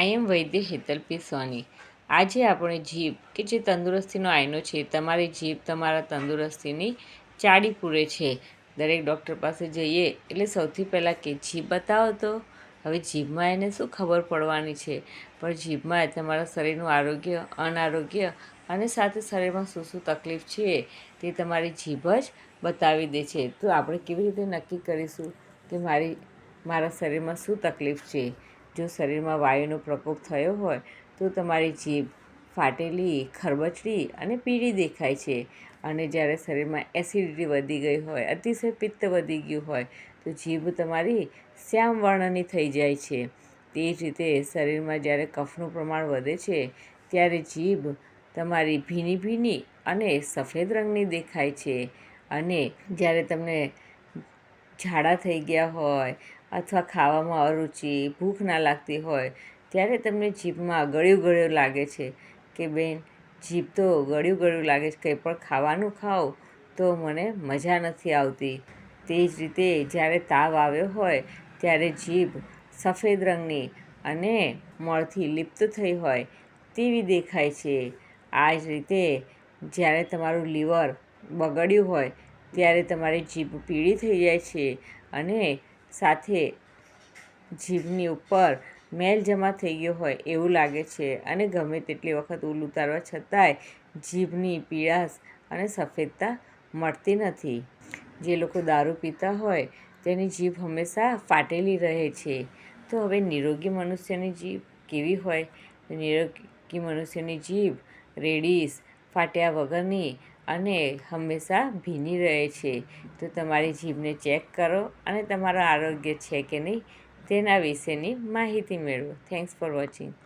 આઈ એમ વૈદ્ય હેતલ પી સોની આજે આપણે જીભ, કે જે તંદુરસ્તીનો આયનો છે, તમારી જીભ તમારા તંદુરસ્તીની ચાડી પૂરે છે. દરેક ડૉક્ટર પાસે જઈએ, એટલે સૌથી પહેલાં કે જીભ બતાવો તો. હવે જીભમાં એને શું ખબર પડવાની છે? પણ જીભમાં તમારા શરીરનું આરોગ્ય, અનારોગ્ય અને સાથે શરીરમાં શું શું તકલીફ છે, તે તમારી જીભ જ બતાવી દે છે. તો આપણે કેવી રીતે નક્કી કરીશું કે મારી, મારા શરીરમાં શું તકલીફ છે? જો શરીરમાં વાયુનો પ્રકોપ થયો હોય, તો તમારી જીભ ફાટેલી, ખરબચડી અને પીળી દેખાય છે. અને જ્યારે શરીરમાં એસિડિટી વધી ગઈ હોય, અતિશય પિત્ત વધી ગયું હોય, તો જીભ તમારી શ્યામ વર્ણની થઈ જાય છે. તે જ રીતે શરીરમાં જ્યારે કફનું પ્રમાણ વધે છે, ત્યારે જીભ તમારી ભીની ભીની અને સફેદ રંગની દેખાય છે. અને જ્યારે તમને ઝાડા થઈ ગયા હોય અથવા ખાવામાં અરુચિ, ભૂખ ના લાગતી હોય, ત્યારે તમને જીભમાં ગળ્યું ગળ્યું લાગે છે. કે બેન, જીભ તો ગળ્યું ગળ્યું લાગે છે, કંઈ પણ ખાવાનું ખાઓ, તો મને મજા નથી આવતી. તે જ રીતે જ્યારે તાવ આવ્યો હોય, ત્યારે જીભ સફેદ રંગની અને મળથી લિપ્ત થઈ હોય તેવી દેખાય છે. આ જ રીતે જ્યારે તમારું લીવર બગડ્યું હોય, ત્યારે તમારી જીભ પીળી થઈ જાય છે અને સાથે જીભની ઉપર મેલ જમા થઈ ગયો હોય એવું લાગે છે. અને ગમે તેટલી વખત ઉલ ઉતારવા છતાંય જીભની પીળાશ અને સફેદતા મળતી નથી. જે લોકો દારૂ પીતા હોય તેની જીભ હંમેશા ફાટેલી રહે છે. તો હવે નિરોગી મનુષ્યની જીભ કેવી હોય? નિરોગી મનુષ્યની જીભ રેડીસ ફાટ્યા વગરની અને હંમેશા ભીની રહે છે. તો તમારી જીભને ચેક કરો અને તમારું આરોગ્ય છે કે નહીં તેના વિશેની માહિતી મેળવો. Thanks for watching